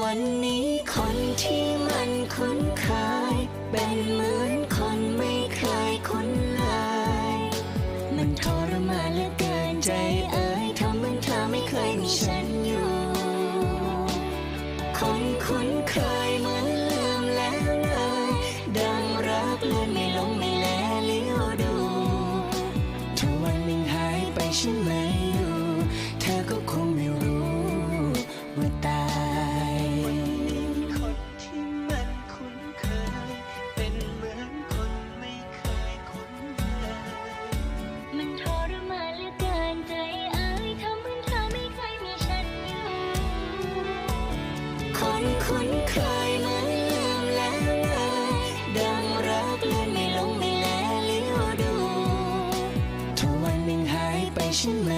วันนี้คนที่มันคุ้นเคย เป็นเหมือนคนไม่เคยคุ้นเลย มันทรมานเหลือเกินใจเอ่ยทำเหมือนเธอไม่เคยมีฉันอยู่ คนคุ้นเคยเหมือนลืมแล้วเลยดังรักเลือนไม่ลงไม่แลเลี้ยวดูถ้าวันหนึ่งหายไปฉันไม่ คุ้นเคยเหมือนลืมแล้วเลยดังรักลืมไม่ลงไม่แลเลียวดู ถ้าวันหนึ่งหายไปฉันไหม